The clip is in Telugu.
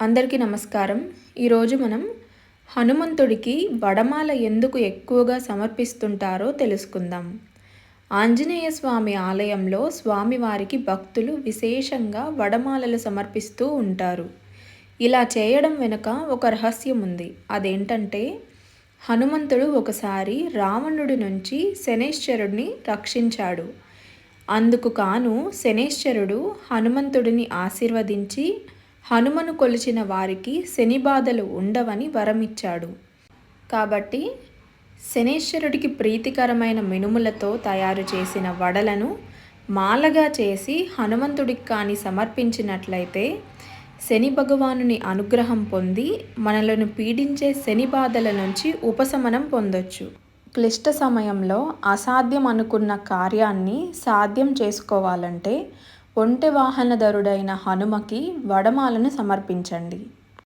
అందరికీ నమస్కారం. ఈరోజు మనం హనుమంతుడికి వడమాల ఎందుకు ఎక్కువగా సమర్పిస్తుంటారో తెలుసుకుందాం. ఆంజనేయ స్వామి ఆలయంలో స్వామివారికి భక్తులు విశేషంగా వడమాలలు సమర్పిస్తూ ఉంటారు. ఇలా చేయడం వెనుక ఒక రహస్యం ఉంది. అదేంటంటే హనుమంతుడు ఒకసారి రావణుడి నుంచి శనేశ్వరుడిని రక్షించాడు. అందుకు కాను శనేశ్వరుడు హనుమంతుడిని ఆశీర్వదించి హనుమను కొలిచిన వారికి శని బాధలు ఉండవని వరమిచ్చాడు. కాబట్టి శనేశ్వరుడికి ప్రీతికరమైన మినుములతో తయారు చేసిన వడలను మాలగా చేసి హనుమంతుడికి కానీ సమర్పించినట్లయితే శని భగవానుని అనుగ్రహం పొంది మనలను పీడించే శని బాధల నుంచి ఉపశమనం పొందొచ్చు. క్లిష్ట సమయంలో అసాధ్యం అనుకున్న కార్యాన్ని సాధ్యం చేసుకోవాలంటే ఒంటె వాహనధరుడైన హనుమకి వడమాలను సమర్పించండి.